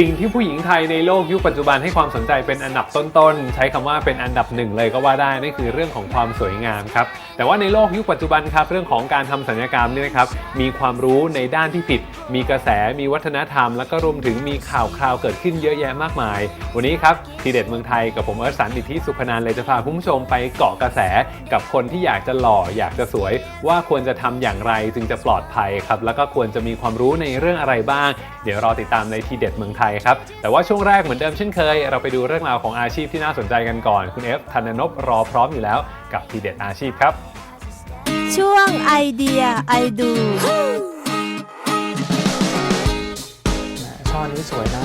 สิ่งที่ผู้หญิงไทยในโลกยุคปัจจุบันให้ความสนใจเป็นอันดับต้นๆ ใช้คำว่าเป็นอันดับหนึ่งเลยก็ว่าได้นั่นคือเรื่องของความสวยงามครับแต่ว่าในโลกยุคปัจจุบันครับเรื่องของการทำศัลยกรรมเนี่ยนะครับมีความรู้ในด้านที่ผิด มีกระแสมีวัฒนธรรม แล้วก็รวมถึงมีข่าวคราวเกิดขึ้นเยอะแยะมากมาย วันนี้ครับทีเด็ดเมืองไทยกับผมเอิร์ธสันติที่สุพนันเลยจะพาคุณผู้ชมไปเกาะกระแส กับคนที่อยากจะหล่ออยากจะสวย ว่าควรจะทำอย่างไรจึงจะปลอดภัยครับแล้วก็ควรจะมีความรู้ในเรื่องอะไรบ้าง เดี๋ยวรอติดตามในทีเด็ดเมืองไทยครับ แต่ว่าช่วงแรกเหมือนเดิมเช่นเคย เราไปดูเรื่องราวของอาชีพที่น่าสนใจกันก่อน คุณเอฟธนนพรอพร้อมอยู่แล้วกับทีเด็ดอาชีพครับ ช่วงไอเดียไอดูช่อนี้สวยนะ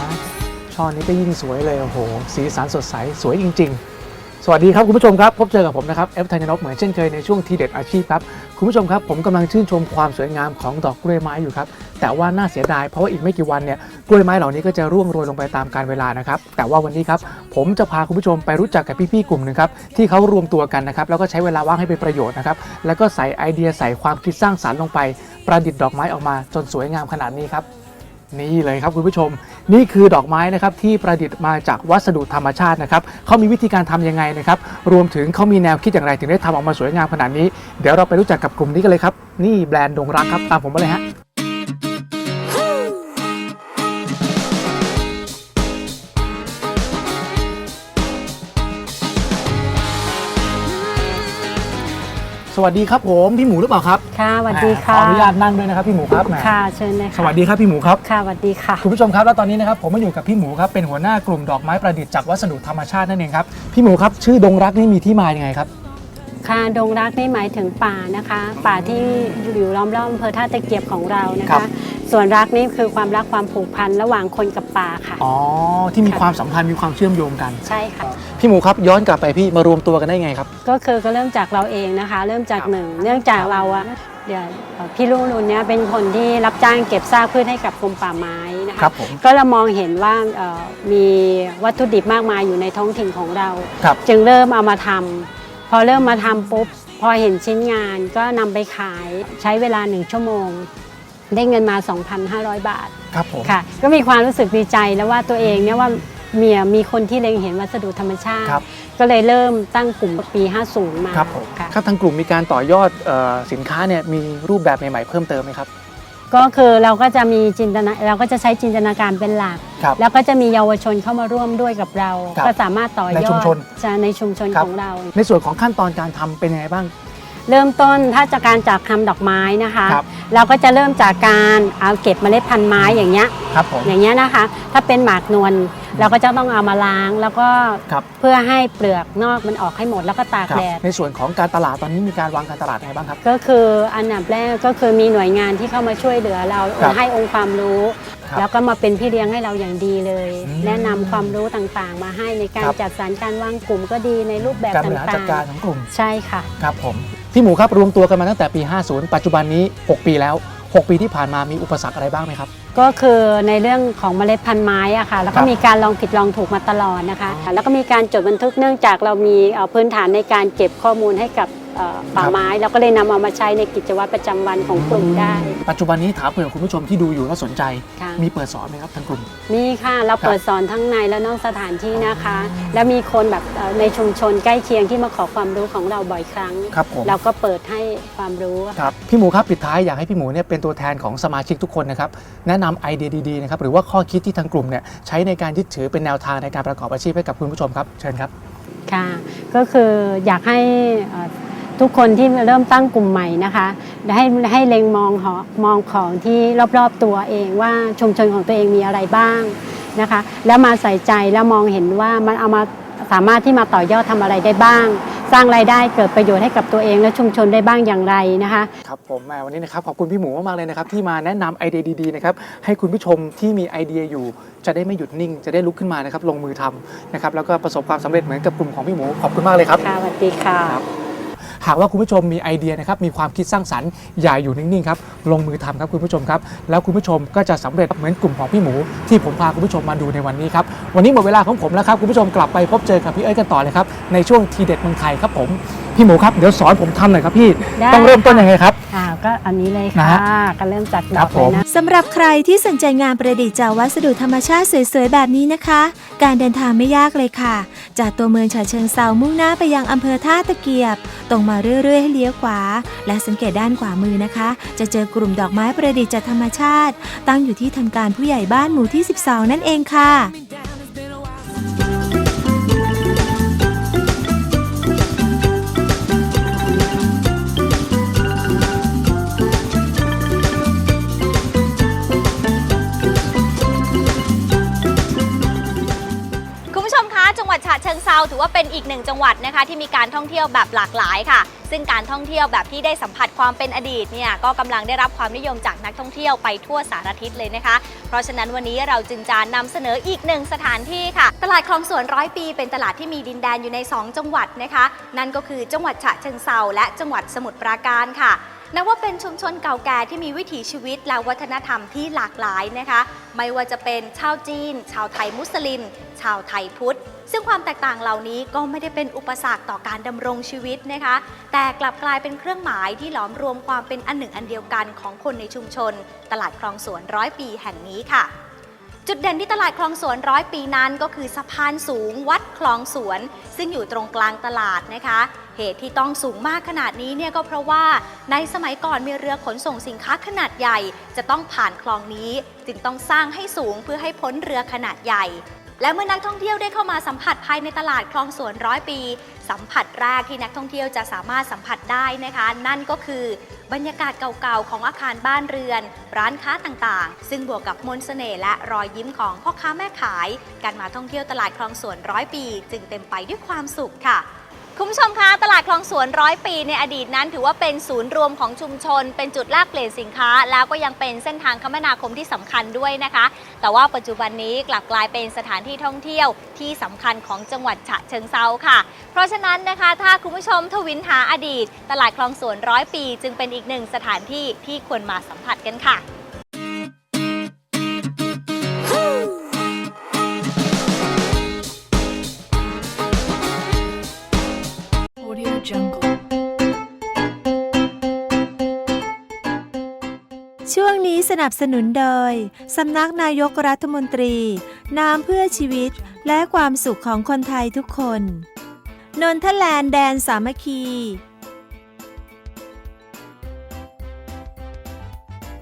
ช่อนี้ก็ยิ่งสวยเลย โอ้โห สีสันสดใส สวยจริงๆ สวัสดีครับคุณผู้ชมครับพบเจอกับผมนะครับเอฟไทยนพเหมือนเช่นเคยในช่วงทีเด็ดอาชีพครับคุณผู้ชมครับผมกำลังชื่นชมความสวยงามของดอกกล้วยไม้อยู่ครับแต่ว่าน่าเสียดายเพราะว่าอีกไม่กี่วันเนี่ยกล้วยไม้เหล่านี้ก็จะร่วงโรยลงไปตามกาลเวลานะครับแต่ว่าวันนี้ครับผมจะพาคุณผู้ชมไปรู้จักกับพี่ๆกลุ่มหนึ่งครับที่เขารวมตัวกันนะครับแล้วก็ใช้เวลาว่างให้เป็นประโยชน์นะครับแล้วก็ใส่ไอเดียใส่ความคิดสร้างสรรค์ลงไป ประดิษฐ์ดอกไม้ออกมาจนสวยงามขนาดนี้ครับ นี่เลยครับคุณผู้ชม นี่คือดอกไม้นะครับที่ประดิษฐ์มาจากวัสดุธรรมชาตินะครับเขามีวิธีการทำยังไงนะครับ รวมถึงเขามีแนวคิดอย่างไรถึงได้ทำออกมาสวยงามขนาดนี้ เดี๋ยวเราไปรู้จักกับกลุ่มนี้กันเลยครับ นี่แบรนด์ดงรักครับ ตามผมมาเลยฮะ สวัสดีครับผมพี่หมูหรือเปล่าครับค่ะสวัสดีขค่ะออนุญาตนั่งด้วยนะครับพี่หมูครับแหมค่ะเชิญเลยค่ะสวัสดีครับพี่หมูครับค่ะสวัสดีค่ะคุณผู้ชมครับแล้วตอนนี้นะครับผมมาอยู่กับพี่หมูครับเป็นหัวหน้ากลุ่มดอกไม้ประดิษฐ์จากวัสดุธรรมชาตินั่นเองครับพี่หมูครับชื่อดงรักนี่มีที่มายังไงครับค่ะดงรักนี่หมายถึงป่านะคะ ป่าที่อยู่ล้อมรอบอำเภอท่าตะเกียบของเรานะครัคะบ ส่วนรักนี่คือความรักความผูกพันระหว่างคนกับป่าค่ะ อ๋อ ที่มีค่ะความสัมพันธ์มีความเชื่อมโยงกัน ใช่ค่ะ พี่หมูครับย้อนกลับไปพี่มารวมตัวกันได้ไงครับ ก็คือก็เริ่มจากเราเองนะคะ เริ่มจากครับหนึ่งเนื่องจากเราอะเดี๋ยวเอ่อพี่ลุงรุ่นเนี้ยเป็นคนที่รับจ้างเก็บซากพืชให้กับกรมป่าไม้นะครัคะบผมก็เรามองเห็นว่าเอ่อมีวัตถุดิบมากมายอยู่ในท้องถิ่นของเรา ครับ จึงเริ่มเอามาทำพอเริ่มมาทำปุ๊บ พอเห็นชิ้นงานก็นำไปขายใช้เวลาหนึ่งชั่วโมง ได้เงินมา 2,500 บาทครับผมค่ะ ก็มีความรู้สึกดีใจแล้วว่าตัวเองเนี่ยว่าเมียมีคนที่เล็งเห็นวัสดุธรรมชาติ ครับ ก็เลยเริ่มตั้งกลุ่มปี 50 มาครับผมค่ะ ครับทางกลุ่มมีการต่อยอดเอ่อสินค้าเนี่ยมีรูปแบบใหม่ๆเพิ่มเติมไหมครับ ก็คือเราก็จะมีจินตนาเราก็จะใช้จินตนาการเป็นหลัก ครับ แล้วก็จะมีเยาวชนเข้ามาร่วมด้วยกับเรา ครับก็สามารถต่อยอดในชุมชน จะในชุมชนครับ ของเรา ในส่วนของขั้นตอนการทำเป็นยังไงบ้าง เริ่มต้นถ้าจากการจากทำดอกไม้นะคะ ครับเราก็จะเริ่มจากการเอาเก็บเมล็ดพันธุ์ไม้อย่างเงี้ย ครับผม อย่างเงี้ยนะคะ ถ้าเป็นหมากนวลเราก็จะต้องเอามาล้างแล้วก็ครับ เพื่อให้เปลือกนอกมันออกให้หมดแล้วก็ตากครับแดด ในส่วนของการตลาดตอนนี้มีการวางการตลาดยังไงบ้างครับ ก็คืออันดับแรกก็คือมีหน่วยงานที่เข้ามาช่วยเหลือเราครับให้องค์ความรู้ ครับแล้วก็มาเป็นพี่เลี้ยงให้เราอย่างดีเลย อืมแนะนำความรู้ต่างๆ มาให้ในการครับ จัดสรรการวางกลุ่มก็ดีในรูปแบบการบต่ริหารจัดางการของกลุ่มๆ ใช่ค่ะ ครับผม พี่หมูครับรวมตัวกันมาตั้งแต่ปี 50 ปัจจุบันนี้ 6 ปีแล้ว 6 ปีที่ผ่านมามีอุปสรรคอะไรบ้างไหมครับ ก็คือในเรื่องของเมล็ดพันธุ์ไม้อะค่ะ แล้วครัก็บมีการลองผิดลองถูกมาตลอดนะคะอ๋อแล้วก็มีการจดบันทึกเนื่องจากเรามีเอ่อพื้นฐานในการเก็บข้อมูลให้กับ เอ่อป่าครับไม้เราก็เลยนำเอามาใช้ในกิจวัตรประจำวันของกลุ่มได้ปัจจุบันนี้ถามเผื่อคุณผู้ชมที่ดูอยู่แล้วสนใจ ค่ะ มีเปิดสอนไหมครับทางกลุ่ม มีค่ะเราเปิดสอนทั้งในและนอกสถานที่นะคะ แล้วมีคนแบบเอ่อในชุมชนใกล้เคียงที่มาขอความรู้ของเราบ่อยครั้ง ครับผม เราก็เปิดให้ความรู้อะครับพี่หมูครับปิดท้ายอยากให้พี่หมูเนี่ยเป็นตัวแทนของสมาชิกทุกคนนะครับแนะนำไอเดียดีๆนะครับหรือว่าข้อคิดที่ทางกลุ่มเนี่ยใช้ในการยึดถือเป็นแนวทางในการประกอบอาชีพให้กับคุณผู้ชมครับเชิญครับ ค่ะ ก็คืออยากให้เอ่อ ทุกคนที่เริ่มตั้งกลุ่มใหม่นะคะให้ให้เล็งมองหอมองของที่รอบๆตัวเองว่าชุมชนของตัวเองมีอะไรบ้างนะคะ แล้วมาใส่ใจแล้วมองเห็นว่ามันเอามาสามารถที่มาต่อยอดทำอะไรได้บ้าง สร้างรายได้เกิดประโยชน์ให้กับตัวเองและชุมชนได้บ้างอย่างไรนะคะครับผมแหมวันนี้นะครับขอบคุณพี่หมูมากๆเลยนะครับที่มาแนะนำไอเดียดีๆนะครับให้คุณผู้ชมที่มีไอเดียอยู่ จะได้ไม่หยุดนิ่ง จะได้ลุกขึ้นมานะครับลงมือทำนะครับแล้วก็ประสบความสำเร็จเหมือนกับกลุ่มของพี่หมูขอบคุณมากเลยครับค่ะสวัสดีค่ะ หากว่าคุณผู้ชมมีไอเดียนะครับมีความคิดสร้างสรรค์อย่าอยู่นิ่งๆครับลงมือทำครับคุณผู้ชมครับ แล้วคุณผู้ชมก็จะสำเร็จเหมือนกลุ่มของพี่หมู ที่ผมพาคุณผู้ชมมาดูในวันนี้ครับวันนี้หมดเวลาของผมแล้วครับคุณผู้ชมกลับไปพบเจอกับพี่เอ้ยกันต่อเลยครับในช่วงทีเด็ดเมืองไทยครับผม พี่หมูครับเดี๋ยวสอนผมทำหน่อยครับพี่ได้ ต้องเริ่มต้นยังไงครับ ค่ะก็อันนี้เลยนะค่ะฮะก็เริ่มจากดครัอกบเลผยมนะ สำหรับใครที่สนใจงานประดิษฐ์จากวัสดุธรรมชาติสวยๆ แบบนี้นะคะ การเดินทางไม่ยากเลยค่ะ จากตัวเมืองฉะเชิงเซามุ่งหน้าไปยังอำเภอท่าตะเกียบ ตรงมาเรื่อยๆ ให้เลี้ยวขวา และสังเกตด้านขวามือนะคะ จะเจอกลุ่มดอกไม้ประดิษฐ์จากธรรมชาติ ตั้งอยู่ที่ทำการผู้ใหญ่บ้านหมู่ที่ 12 นั่นเองค่ะ ว่าเป็นอีกหนึ่งจังหวัดนะคะ ที่มีการท่องเที่ยวแบบหลากหลายค่ะ ซึ่งการท่องเที่ยวแบบที่ได้สัมผัสความเป็นอดีตเนี่ยก็กำลังได้รับความนิยมจากนักท่องเที่ยวไปทั่วสารทิศเลยนะคะ เพราะฉะนั้นวันนี้เราจึงจะนำเสนออีกหนึ่งสถานที่ค่ะ ตลาดคลองสวนร้อยปี เป็นตลาดที่มีดินแดนอยู่ใน 2 จังหวัดนะคะ นั่นก็คือจังหวัดฉะเชิงเซาและจังหวัดสมุทรปราการค่ะนับว่าเป็นชุมชนเก่าแก่ที่มีวิถีชีวิตและวัฒนธรรมที่หลากหลายนะคะ ไม่ว่าจะเป็นชาวจีน ชาวไทยมุสลิม ชาวไทยพุทธ ซึ่งความแตกต่างเหล่านี้ก็ไม่ได้เป็นอุปสรรคต่อการดำรงชีวิตนะคะ แต่กลับกลายเป็นเครื่องหมายที่หลอมรวมความเป็นอันหนึ่งอันเดียวกันของคนในชุมชน ตลาดคลองสวนร้อยปีแห่งนี้ค่ะ จุดเด่นที่ตลาดคลองสวนร้อยปีนั้น ก็คือสะพานสูงวัดคลองสวน ซึ่งอยู่ตรงกลางตลาดนะคะ เหตุที่ต้องสูงมากขนาดนี้เนี่ยก็เพราะว่าในสมัยก่อนมีเรือขนส่งสินค้าขนาดใหญ่ จะต้องผ่านคลองนี้ จึงต้องสร้างให้สูงเพื่อให้พ้นเรือขนาดใหญ่ และเมื่อนักท่องเที่ยวได้เข้ามาสัมผัสภายในตลาดคลองสวนร้อยปี สัมผัสแรกที่นักท่องเที่ยวจะสามารถสัมผัสได้นะคะ นั่นก็คือบรรยากาศเก่าๆ ของอาคารบ้านเรือน ร้านค้าต่างๆ ซึ่งบวกกับมนสเสน่ห์และรอยยิ้มของพ่อค้าแม่ขาย การมาท่องเที่ยวตลาดคลองสวนร้อยปี จึงเต็มไปด้วยความสุขค่ะ คุณผู้ชมคะตลาดคลองสวนร้อยปีในอดีตนั้น ถือว่าเป็นศูนย์รวมของชุมชน เป็นจุดแลกเปลี่ยนสินค้า แล้วก็ยังเป็นเส้นทางคมนาคมที่สำคัญด้วยนะคะ แต่ว่าปัจจุบันนี้กลับกลายเป็นสถานที่ท่องเที่ยวที่สำคัญของจังหวัดฉะเชิงเซาค่ะ เพราะฉะนั้นนะคะ ถ้าคุณผู้ชมทวินหาอดีต ตลาดคลองสวนร้อยปี จึงเป็นอีกหนึ่งสถานที่ที่ควรมาสัมผัสกันค่ะ สนับสนุนโดย สำนักนายกรัฐมนตรี น้ำเพื่อชีวิตและความสุขของคนไทยทุกคน นนทแลนด์แดนสามัคคี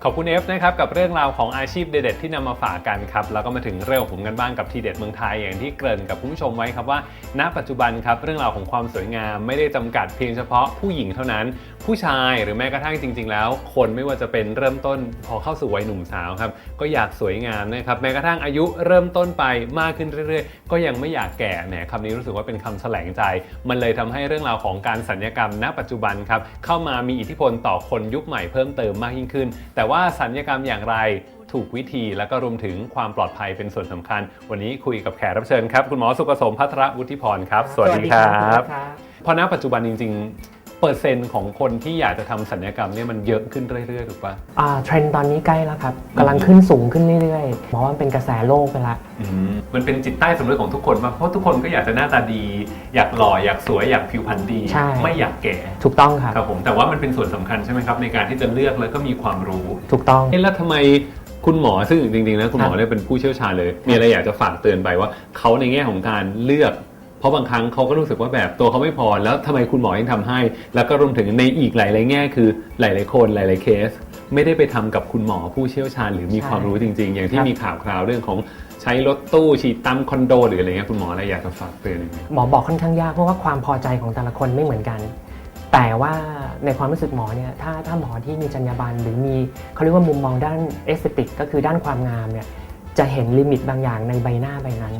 ขอบคุณเอฟนะครับกับเรื่องราวของอาชีพเด็ดๆที่นำมาฝากกันครับแล้วก็มาถึงเรื่องผมกันบ้างกับทีเด็ดเมืองไทยอย่างที่เกริ่นกับคุณผู้ชมไว้ครับว่า ณปัจจุบันครับเรื่องราวของความสวยงามไม่ได้จำกัดเพียงเฉพาะผู้หญิงเท่านั้น ผู้ชายหรือแม้กระทั่งจริง ๆ แล้ว คนไม่ว่าจะเป็นเริ่มต้นพอเข้าสู่วัยหนุ่มสาวครับก็อยากสวยงามนะครับแม้กระทั่งอายุเริ่มต้นไปมากขึ้นเรื่อยๆ ก็ยังไม่อยากแก่แหมคำนี้รู้สึกว่าเป็นคำแสลงใจ มันเลยทำให้เรื่องราวของการสัญญกรรม ณปัจจุบันครับเข้ามามีอิทธิพลต่อคนยุคใหม่เพิ่มเติมมากยิ่งขึ้น แต่ว่าสัญญกรรมอย่างไรถูกวิธีแล้วก็รวมถึงความปลอดภัยเป็นส่วนสำคัญ วันนี้คุยกับแขกรับเชิญครับ คุณหมอสุกสมพัทรวุฒิพรครับ สวัสดีครับ เพราะณปัจจุบันจริง ๆ เปอร์เซ็นต์ของคนที่อยากจะทำสัญญกรรมเนี่ยมันเยอะขึ้นเรื่อยๆถูกปะ อ่าเทรนด์ตอนนี้ใกล้แล้วครับกำลังขึ้นสูงขึ้นเรื่อยๆเพราะว่ามันเป็นกระแสโลกไปละอืมมันเป็นจิตใต้สำนึกของทุกคนมากเพราะทุกคนก็อยากจะหน้าตาดี อยากหล่ออยากสวยอยากผิวพรรณดี ใช่ ไม่อยากแก่ถูกต้องครับ ครับผมแต่ว่ามันเป็นส่วนสำคัญใช่ไหมครับ ในการที่จะเลือกแล้วก็มีความรู้ถูกต้อง เอ๊ะแล้วทำไมคุณหมอซึ่งจริงๆนะคุณหมอเนี่ยเป็นผู้เชี่ยวชาญเลย มีอะไรอยากจะฝากเตือนไปว่าเขาในแง่ของการเลือก เพราะบางครั้งเขาก็รู้สึกว่าแบบตัวเขาไม่พอแล้วทำไมคุณหมอยังทำให้ แล้วก็รวมถึงในอีกหลาย ๆ แง่ คือหลาย ๆ คนหลาย ๆ เคส ไม่ได้ไปทำกับคุณหมอผู้เชี่ยวชาญ หรือมีความรู้จริง ๆ อย่างที่มีข่าวคราวเรื่องของใช้รถตู้ฉีดตามคอนโด หรืออะไรเงี้ยคุณหมออะไรอยากจะฝากเตือนหมอบอกค่อนข้างยากเพราะว่าความพอใจของแต่ละคนไม่เหมือนกัน แต่ว่าในความรู้สึกหมอเนี่ยถ้าถ้าหมอที่มีจรรยาบรรณหรือมีเขาเรียกว่ามุมมองด้านเอสเตติกก็คือด้านความงามเนี่ยจะเห็นลิมิตบางอย่างในใบหน้าใบนั้น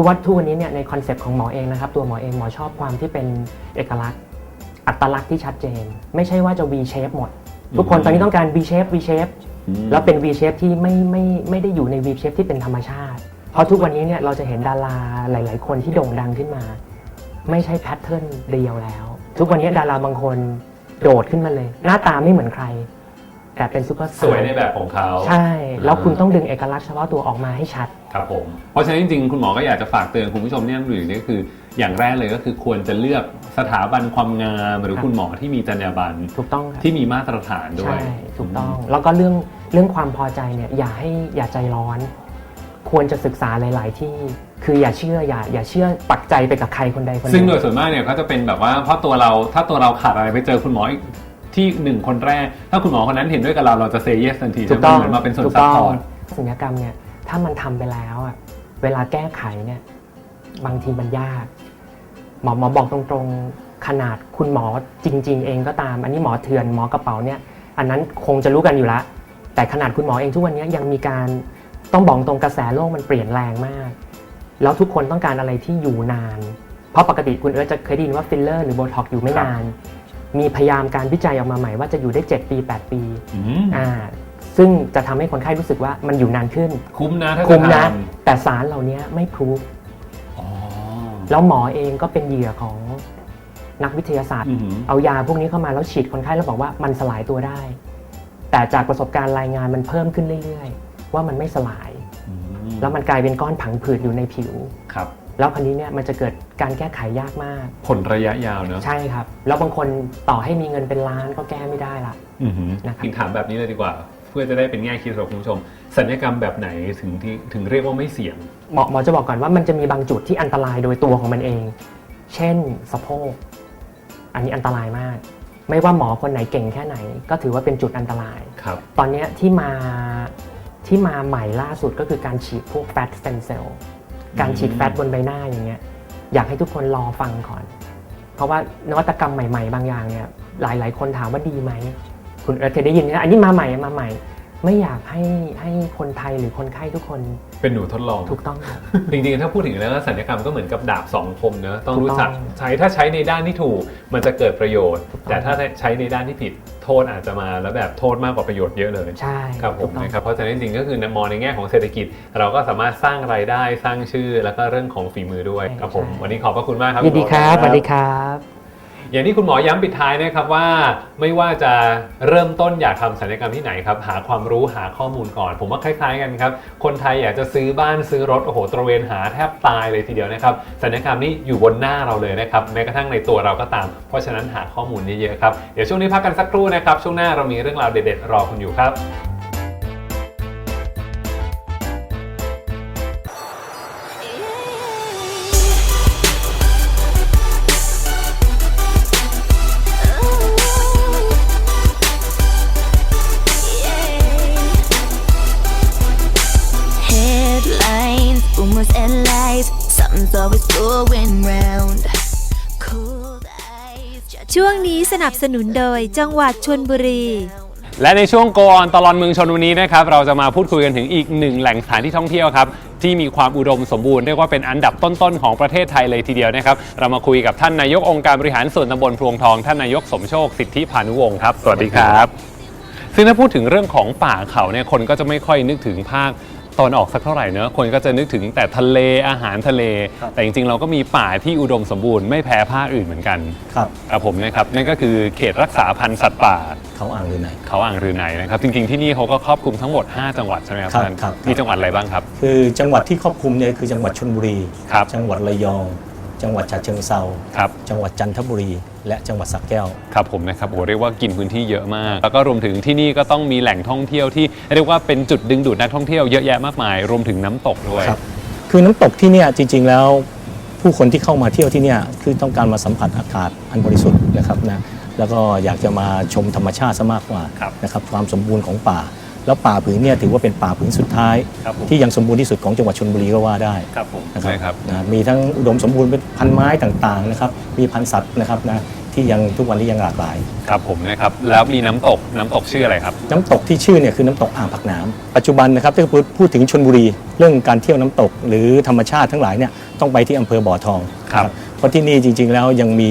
คือว่าทุกวันนี้เนี่ยในคอนเซปต์ของหมอเองนะครับตัวหมอเองหมอชอบความที่เป็นเอกลักษณ์ อัตลักษณ์ที่ชัดเจน ไม่ใช่ว่าจะ V shape หมด ทุกคนตอนนี้ต้องการ V shape V shape แล้วเป็น V shape ที่ไม่ไม่ไม่ได้อยู่ใน V shape ที่เป็นธรรมชาติ เพราะทุกวันนี้เนี่ยเราจะเห็นดาราหลาย ๆ คนที่โด่งดังขึ้นมา ไม่ใช่แพทเทิร์นเดียวแล้ว ทุกวันนี้ดาราบางคนโดดขึ้นมาเลย หน้าตาไม่เหมือนใคร แต่เป็นซูเปอร์สสวยในแบบของเขาใช่ แล้วคุณต้องดึงเอกลักษณ์เฉพาะตัวออกมาให้ชัด ครับผม เพราะฉะนั้นจริงๆ คุณหมอก็อยากจะฝากเตือนคุณผู้ชมเนี่ยหรือนี่ก็คืออย่างแรกเลยก็คือควรจะเลือกสถาบันความงามหรือครับคุณหมอที่มีจรรยาบรรณถูกต้องครับที่มีมาตรฐานด้วย ใช่ ถูกต้อง แล้วก็เรื่องเรื่องความพอใจเนี่ยอย่าให้อย่าใจร้อน ควรจะศึกษาหลาย ๆ ที่คืออย่าเชื่ออย่าอย่าเชื่อปักใจไปกับใครคนใดคนหนึ่งซึ่งโดยส่วนมากเนี่ยก็จะเป็นแบบว่าเพราะตัวเราถ้าตัวเราขาดอะไรไปเจอคุณหมออีก ที่หนึ่งคนแรก ถ้าคุณหมอคนนั้นเห็นด้วยกับเราเราจะเซเยสทันทีถูกต้องเหมือนมาเป็นส่วนถูกซัพต้องพอร์ตสัญญกรรมเนี่ยถ้ามันทำไปแล้วอะเวลาแก้ไขเนี่ยบางทีมันยากหมอหมอบอกตรงๆขนาดคุณหมอจริง ๆ เองก็ตาม อันนี้หมอเถื่อนหมอกระเป๋าเนี่ยอันนั้นคงจะรู้กันอยู่แล้วแต่ขนาดคุณหมอเองทุกวันนี้ยังมีการต้องบอกตรงกระแสโลกมันเปลี่ยนแรงมาก แล้วทุกคนต้องการอะไรที่อยู่นาน เพราะปกติคุณเอิร์ธจะเคยได้ยินว่าฟิลเลอร์หรือโบท็อกอยู่ไม่นาน มีพยายามการวิจัยออกมาใหม่ว่าจะอยู่ได้ 7 ปี 8 ปีอืมอ่าซึ่งจะทำให้คนไข้รู้สึกว่ามันอยู่นานขึ้น คุ้มนะถ้าคุ้มจะนะทแต่สารเหล่านี้ไม่พรูฟำอ๋อ แล้วหมอเองก็เป็นเหยื่อของนักวิทยาศาสตร์ อือหือ เอายาพวกนี้เข้ามาแล้วฉีดคนไข้แล้วบอกว่ามันสลายตัวได้ แต่จากประสบการณ์รายงานมันเพิ่มขึ้นเรื่อย ๆ ว่ามันไม่สลาย อืมแล้วมันกลายเป็นก้อนผังผืดอยู่ในผิว ครับ แล้วคราวนี้เนี่ยมันจะเกิดการแก้ไขยากมาก ผลระยะยาวเนอะใช่ครับ แล้วบางคนต่อให้มีเงินเป็นล้านก็แก้ไม่ได้ละ อือหือนะครับถามแบบนี้เลยดีกว่า เพื่อจะได้เป็นแง่คิดสำหรับคุณผู้ชมสัญญกรรมแบบไหนถึงที่ถึงเรียกว่าไม่เสี่ยง หมอหมอจะบอกก่อนว่ามันจะมีบางจุดที่อันตรายโดยตัวของมันเอง เช่นสะโพก อันนี้อันตรายมาก ไม่ว่าหมอคนไหนเก่งแค่ไหน ก็ถือว่าเป็นจุดอันตราย ครับ ตอนเนี้ยที่มาที่มาใหม่ล่าสุดก็คือการฉีดพวกแฟตสเต็มเซลล์ การฉีดแฟตบนใบหน้าอย่างเงี้ยอยากให้ทุกคนรอฟังก่อน เพราะว่านวัตกรรมใหม่ ๆ บางอย่างเนี่ยหลาย ๆ คนถามว่าดีไหมคุณเอิร์ธเคยได้ยินนะอันนี้มาใหม่มาใหม่ ไม่อยากให้ให้คนไทยหรือคนไข้ทุกคนเป็นหนูทดลองถูกต้องครับจริงๆ ถ้าพูดถึงแล้วสัญญกรรมก็เหมือนกับดาบสองคมเนอะต้องถูกรู้จักต้องใช้ถ้าใช้ในด้านที่ถูก มันจะเกิดประโยชน์ถูกต้องแต่ถ้าใช้ในด้านที่ผิด โทษอาจจะมาแล้วแบบโทษมากกว่าประโยชน์เยอะเลยใช่ครับผถูมกต้องนะครับเพราะฉะนั้นจริงๆก็คือมองในแง่ของเศรษฐกิจ เราก็สามารถสร้างรายได้สร้างชื่อ แล้วก็เรื่องของฝีมือด้วยครับผมวันนี้ขอบพระคุณมากครับยินดีครับณหมอสวัสดีครับ อย่างที่คุณหมอย้ำปิดท้ายนะครับว่าไม่ว่าจะเริ่มต้นอยากทำศัลยกรรมที่ไหนครับ หาความรู้หาข้อมูลก่อน ผมว่าคล้าย ๆ กันครับ คนไทยอยากจะซื้อบ้านซื้อรถโอ้โหตระเวนหาแทบตายเลยทีเดียวนะครับศัลยกรรมนี่อยู่บนหน้าเราเลยนะครับแม้กระทั่งในตัวเราก็ตาม เพราะฉะนั้นหาข้อมูลเยอะๆครับเดี๋ยวช่วงนี้พักกันสักครู่นะครับช่วงหน้าเรามีเรื่องราวเด็ดๆรอคุณอยู่ครับ ช่วงนี้สนับสนุนโดยจังหวัดชนบุรี และในช่วงโกออนตลอนเมืองชนวันนี้นะครับเราจะมาพูดคุยกันถึงอีกหนึ่งแหล่งสถานที่ท่องเที่ยวครับที่มีความอุดมสมบูรณ์เรียกว่าเป็นอันดับต้นๆของประเทศไทยเลยทีเดียวนะครับเรามาคุยกับท่านนายกองค์การบริหารส่วนตำบลพลวงทองท่านนายกสมโชคสิทธิพานุวงศ์ครับสวัสดีครับซึ่งถ้าพูดถึงเรื่องของป่าเขาเนี่ยคนก็จะไม่ค่อยนึกถึงภาค ตอนออกสักเท่าไหร่เนอะคนก็จะนึกถึงแต่ทะเลอาหารทะเล แต่จริงๆ เราก็มีป่าที่อุดมสมบูรณ์ไม่แพ้ภาคอื่นเหมือนกันครับครับผมนะครับนั่นก็คือเขตรักษาพันธุ์สัตว์ป่า เขาอ่างหรือไหน เขาอ่างรือในนะครับจริงๆที่นี่เขาก็ครอบคลุมทั้งหมด 5 จังหวัดใช่ไหมครับครับท่านครับ มีจังหวัดอะไรบ้างครับ คือจังหวัดที่ครอบคลุมเนี่ยคือจังหวัดชลบุรี ครับ จังหวัดระยอง จังหวัดฉะเชิงเซาครับ จังหวัดจันทบุรี และจังหวัดสระแก้ว ครับผมนะครับโอ้เรียกว่ากินพื้นที่เยอะมาก แล้วก็รวมถึงที่นี่ก็ต้องมีแหล่งท่องเที่ยวที่เรียกว่าเป็นจุดดึงดูดนักท่องเที่ยวเยอะแยะมากมาย รวมถึงน้ำตกด้วยครับ คือน้ำตกที่เนี่ยจริง ๆ แล้วผู้คนที่เข้ามาเที่ยวที่เนี่ยคือต้องการมาสัมผัสอากาศอันบริสุทธิ์นะครับนะแล้วก็อยากจะมาชมธรรมชาติซะมากกว่าครับนะครับความสมบูรณ์ของป่า แล้วป่าผืนเนี่ยถือว่าเป็นป่าผืนสุดท้ายครับผมที่ยังสมบูรณ์ที่สุดของจังหวัดชลบุรีก็ว่าได้ครับผมนะคใช่ครัรับบนะมีทั้งอุดมสมบูรณ์เป็นพันไม้ต่างๆนะครับมีพันสัตว์นะครับนะ ที่ที่ยังทุกวันนี้ยังหลากหลาย ครับผมนะครับแล้วมีน้ำตกน้ำตกชื่ออะไรครับ น้ำตกที่ชื่อเนี่ยคือน้ำตกอ่างผักน้ำปัจจุบันนะครับถ้าพูดพูดถึงชนบุรี เรื่องการเที่ยวน้ำตกหรือธรรมชาติทั้งหลายเนี่ยต้องไปที่อำเภอบ่อทองครับนะเพราะที่นี่จริง ๆ แล้วยังมี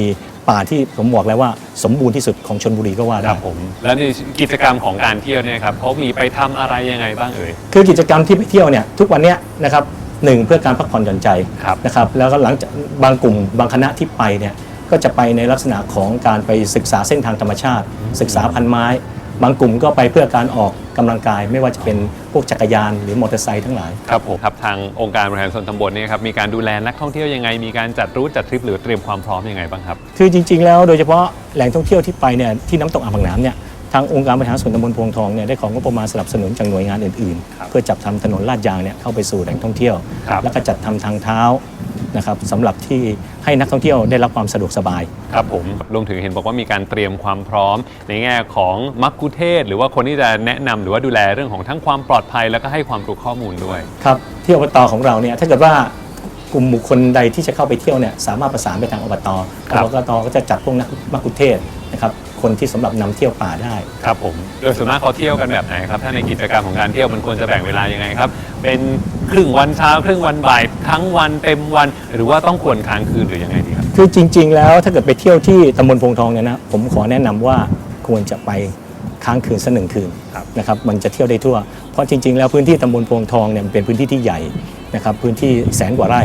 ป่าที่ผมบอกแล้วว่าสมบูรณ์ที่สุดของชนบุรีก็ว่าคได้ รับผม แล้วในกิจกรรมของการเที่ยวเนี่ยครับเขามีไปทำอะไรยังไงบ้างเอ่ย คือกิจกรรมที่ไปเที่ยวเนี่ยทุกวันเนี้ยนะครับหนึ่งเพื่อการพักผ่อนหย่อนใจครับนะครับแล้วก็หลังจากบางกลุ่มบางคณะที่ไปเนี่ย ก็จะไปในลักษณะของการไปศึกษาเส้นทางธรรมชาติ ศึกษาพันไม้ บางกลุ่มก็ไปเพื่อการออกกำลังกาย ไม่ว่าจะเป็นพวกจักรยานหรือมอเตอร์ไซค์ทั้งหลาย ครับผมครับทางองค์การบริหารส่วนตำบลเนี่ยครับมีการดูแลนักท่องเที่ยวยังไง มีการจัดรูทจัดทริปหรือเตรียมความพร้อมยังไงบ้างครับ คือจริงๆ แล้วโดยเฉพาะแหล่งท่องเที่ยวที่ไปเนี่ยที่น้ำตกอ่างบังน้ำเนี่ยทางองค์การบริหารส่วนตำบลพวงทองเนี่ยได้ของงบประมาณสนับสนุนจากหน่วยงานอื่นครับๆเพื่อจัดทำถนนลาดยางเนี่ยเข้าไปสู่แหล่งท่องเที่ยว ครับ แล้วก็จัดทำทางเท้า นะครับสำหรับที่ให้นักท่องเที่ยวได้รับความสะดวกสบาย ครับผมรวมถึงเห็นบอกว่ามีการเตรียมความพร้อม ในแง่ของมักคุเทศก์หรือว่าคนที่จะแนะนำหรือว่าดูแลเรื่องของทั้งความปลอดภัย แล้วก็ให้ความรู้ข้อมูลด้วย ครับที่อบตของเราเนี่ยถ้าเกิดว่ากลุ่มบุคคลใดที่จะเข้าไปเที่ยวเนี่ยสามารถประสานไปทางอบตครับอบตก็จะจัดพวกนักมักคุเทศก์นะครับคนที่สำหรับนำเที่ยวป่าได้ ครับผมโดยส่วนมากเขาเที่ยวกันแบบไหนครับถ้าในกิจกรรมของการเที่ยวมันควรจะแบ่งเวลายังไงครับ เป็น ครึ่งวันเช้าครึ่งวันบ่ายทั้งวันเต็มวัน หรือว่าต้องควรค้างคืนหรือยังไงดีครับ คือจริง ๆ แล้วถ้าเกิดไปเที่ยวที่ตำบลพงทองเนี่ยนะผมขอแนะนำว่าควรจะไปค้างคืนสักหนึ่งคืนครับนะครับมันจะเที่ยวได้ทั่ว เพราะจริง ๆ แล้วพื้นที่ตำบลพงทองเนี่ยมันเป็นพื้นที่ที่ใหญ่นะครับพื้นที่แสนกว่าไร่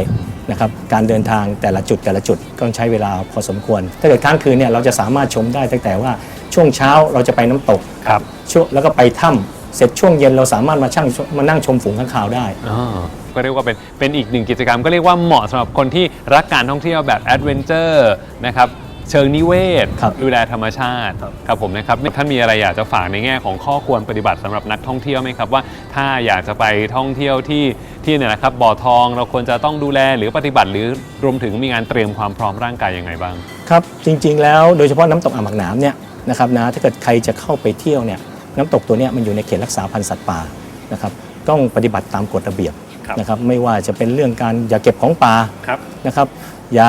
นะครับการเดินทางแต่ละจุดแต่ละจุดก็ต้องใช้เวลาพอสมควร ถ้าเกิดค้างคืนเนี่ยเราจะสามารถชมได้ตั้งแต่ว่าช่วงเช้าเราจะไปน้ำตก ครับช่วงแล้วก็ไปถ้ำ เสร็จช่วงเย็นเราสามารถมาช่างมานั่งชมฝูงข้างคาวได้ อ๋อก็เรียกว่าเป็นเป็นอีกหนึ่งกิจกรรม ก็เรียกว่าเหมาะสำหรับคนที่รักการท่องเที่ยวแบบแอดเวนเจอร์นะครับเชิงนิเวศครับดูแลธรรมชาติครับผมนะครับท่านมีอะไรอยากจะฝากในแง่ของข้อควรปฏิบัติสำหรับนักท่องเที่ยวไหมครับว่าถ้าอยากจะไปท่องเที่ยวที่ที่เนี่ยนะครับบ่อทองเราควรจะต้องดูแลหรือปฏิบัติ หรือรวมถึงมีงานเตรียมความพร้อมร่างกายยังไงบ้าง ครับจริงๆแล้วโดยเฉพาะน้ำตกอ่างบักหนามเนี่ยนะครับนะถ้าเกิดใครจะเข้าไปเที่ยวเนี่ย น้ำตกตัวเนี้ยมันอยู่ในเขตรักษาพันธุ์สัตว์ป่านะครับต้องปฏิบัติตามกฎระเบียบครับนะครับไม่ว่าจะเป็นเรื่องการอย่าเก็บของป่าครับนะครับอย่า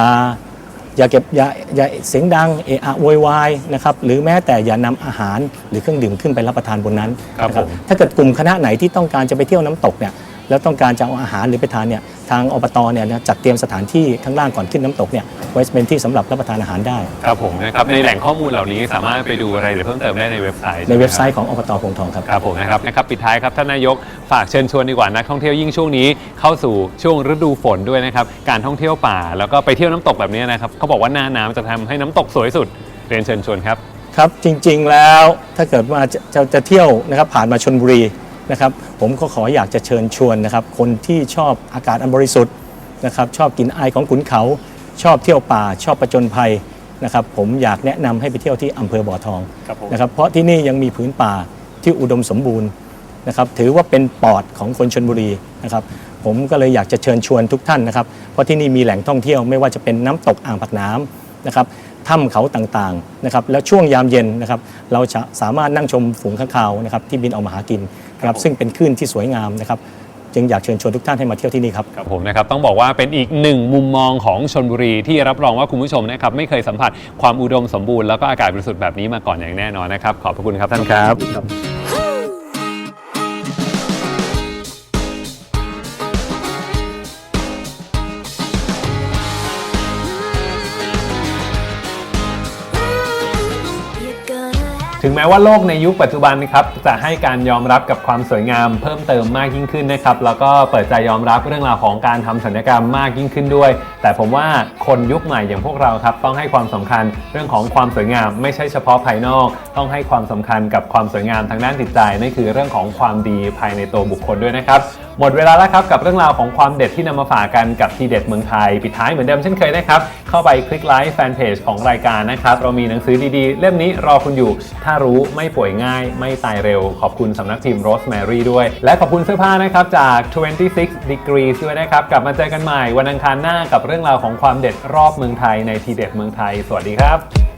อย่าเก็บอย่าอย่าเสียงดังเอะอะโวยวายนะครับหรือแม้แต่อย่านำอาหารหรือเครื่องดื่มขึ้นไปรับประทานบนนั้นครับนะผมถ้าเกิดกลุ่มคณะไหนที่ต้องการจะไปเที่ยวน้ำตกเนี่ย แล้วต้องการจะเอาอาหารหรือไปทานเนี่ยทางอบตเนี่ยนะจัดเตรียมสถานที่ข้างล่างก่อนขึ้นน้ำตกเนี่ยไว้เป็นที่สำหรับรับประทานอาหารได้ ครับผมนะครับในแหล่งข้อมูลเหล่านี้สามารถไปดูอะไรหรือเพิ่มเติมได้ในเว็บไซต์ในเว็บไซช่หมต์ของอบตพงทองครับ ครับผมนะครับนะครับปิดท้ายครับท่านนายกฝากเชิญชวนดีกว่านักท่องเที่ยวยิ่งช่วงนี้เข้าสู่ช่วงฤดูฝนด้วยนะครับการท่องเที่ยวป่าแล้วก็ไปเที่ยวน้ำตกแบบนี้นะครับเขาบอกว่าหน้าน้ำจะทำให้น้ำตกสวยสุดเรียนเชิญชวนครับ ครับจริงๆแล้วถ้าเกิดว่าจะจะจะเที่ยวนะครับผ่านมาชนบุรี นะครับผมก็ขออยากจะเชิญชวนนะครับคนที่ชอบอากาศอันบริสุทธิ์นะครับชอบกลินอายของขุนเขา ชอบเที่ยวป่าชอบประจนภัยนะครับผมอยากแนะนำให้ไปเที่ยวที่อำเภอบ่อทองครับผมนะครับเพราะที่นี่ยังมีผืนป่าที่อุดมสมบูรณ์นะครับถือว่าเป็นปอดของคนชนบุรีนะครับผมก็เลยอยากจะเชิญชวนทุกท่านนะครับเพราะที่นี่มีแหล่งท่องเที่ยวไม่ว่าจะเป็นน้ำตกอ่างผักน้ำนะครับถ้ำเขาต่างๆนะครับแล้วช่วงยามเย็นนะครับเราจะสามารถนั่งชมฝูงข้างคาวนะครับที่บินออกมาหากิน นะครับซึ่งเป็นคลื่นที่สวยงามนะครับจึงอยากเชิญชวนทุกท่านให้มาเที่ยวที่นี่ครับ ครับผมนะครับต้องบอกว่าเป็นอีกหนึ่งมุมมองของชนบุรีที่รับรองว่าคุณผู้ชมนะครับไม่เคยสัมผัสความอุดมสมบูรณ์แล้วก็อากาศบริสุทธิ์แบบนี้มาก่อนอย่างแน่นอนนะครับขอบพระคุณครับท่านครับ ถึงแม้ว่าโลกในยุคปัจจุบันนะครับจะให้การยอมรับกับความสวยงามเพิ่มเติมมากยิ่งขึ้นนะครับแล้วก็เปิดใจยอมรับเรื่องราวของการทำศัลยกรรมมากยิ่งขึ้นด้วย แต่ผมว่าคนยุคใหม่อย่างพวกเราครับต้องให้ความสำคัญเรื่องของความสวยงาม ไม่ใช่เฉพาะภายนอก ต้องให้ความสำคัญกับความสวยงามทางด้านจิตใจนั่นคือเรื่องของความดีภายในตัวบุคคลด้วยนะครับหมดเวลาแล้วครับกับเรื่องราวของความเด็ดที่นำมาฝากกันกับทีเด็ดเมืองไทยปิดท้ายเหมือนเดิมเช่นเคยนะครับเข้าไปคลิกไลค์แฟนเพจของรายการนะครับเรามีหนังสือดีๆ เล่มนี้รอคุณอยู่ถ้ารู้ไม่ป่วยง่าย ไม่ตายเร็ว ขอบคุณสำนักพิมพ์ Rosemary ด้วย และขอบคุณเสื้อผ้านะครับจาก 26 degrees ด้วยนะครับ กลับมาเจอกันใหม่วันอังคารหน้ากับเรื่องราวของความเด็ดรอบเมืองไทยในทีเด็ดเมืองไทย สวัสดีครับ